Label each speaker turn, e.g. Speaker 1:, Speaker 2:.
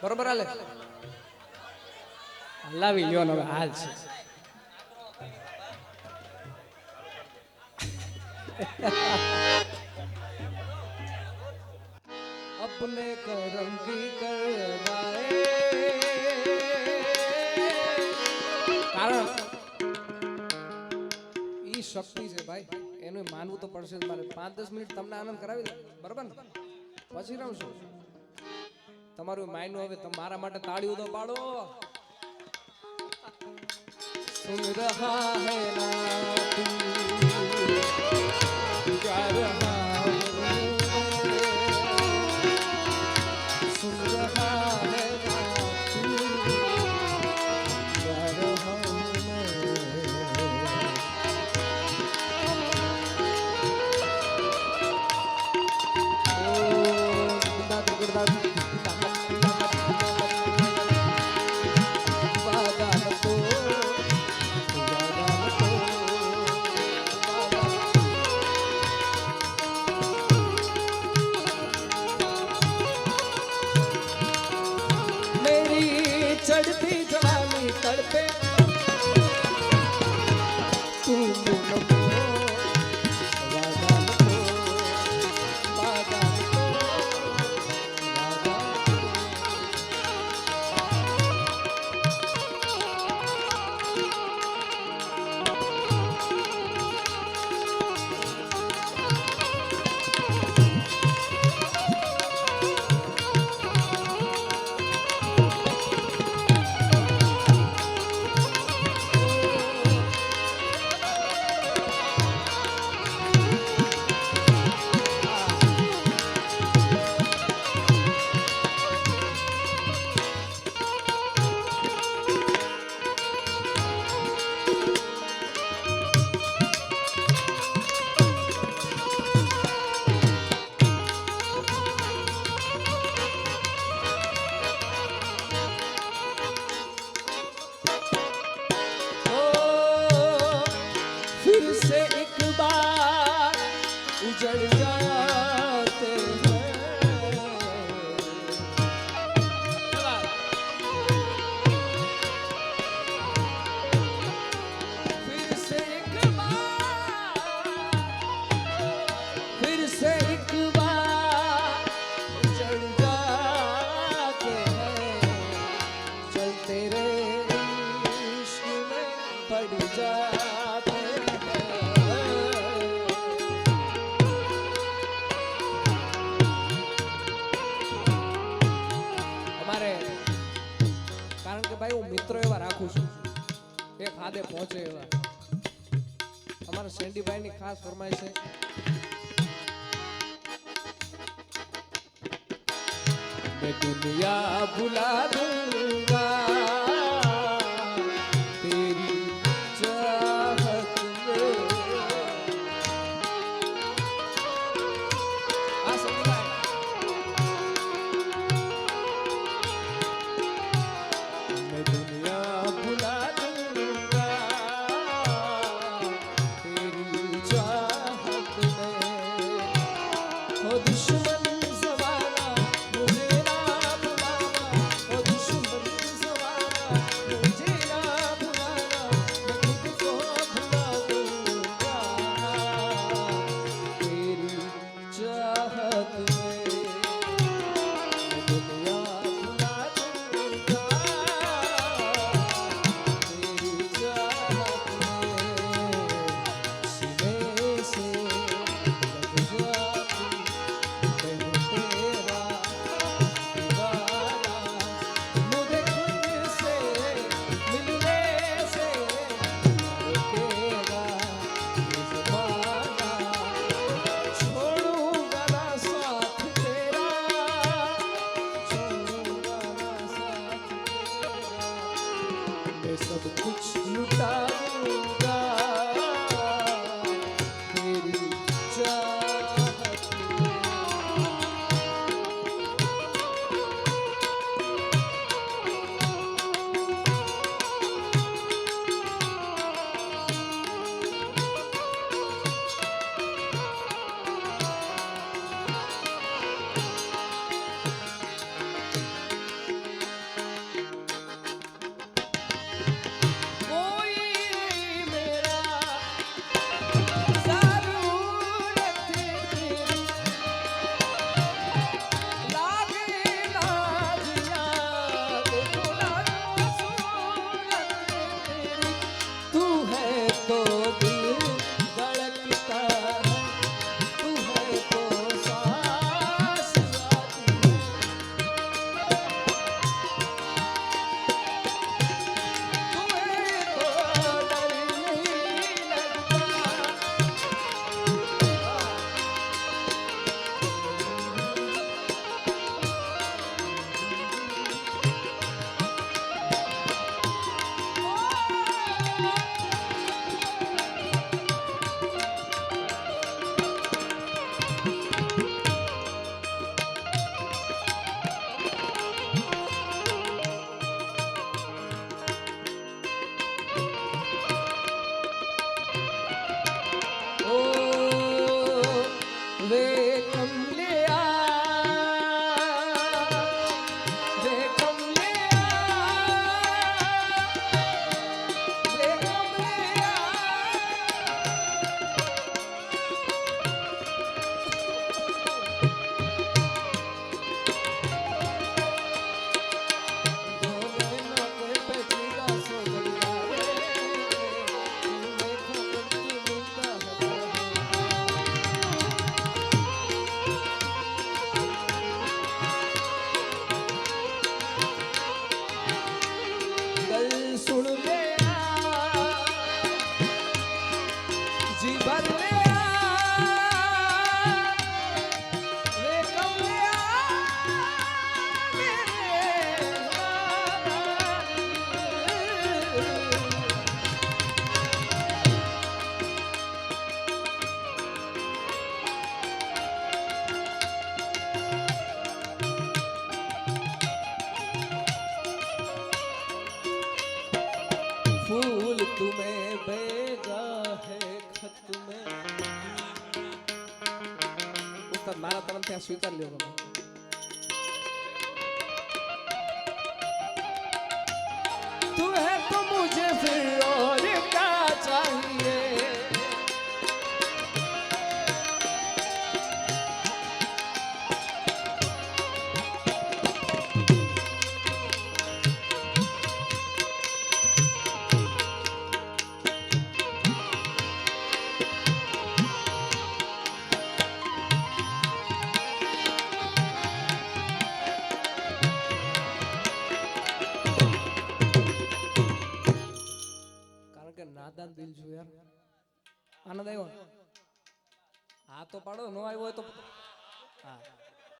Speaker 1: બરોબર હાલે હલાવી લ્યો ને હવે હાલ છે अपने करम की करवाए કારણ ઈ શક્તિ છે ભાઈ એનું માનવું તો પડશે જ મારે પાંચ દસ મિનિટ તમને આનંદ કરાવી દે બરાબર ને પછી રમશું તમારું માયનું હવે તમારા માટે તાળીઓ તો પાડો. સુન રહા હૈ ના થી જવાની તડપે કારણ કે ભાઈ હું મિત્રો એવા રાખું છું. એક હાથે પહોંચે એવા. અમારા શેન્ડીભાઈ ની ખાસ ફરમાય છે. દુનિયા ભૂલા દૂંગા. ત્યાં સ્વીકાર લ્યો તમે तू है तो मुझे फिर और क्या चाहिए આનંદ આવ્યો? હા તો પાડો. ન આવ્યો હોય તો હા.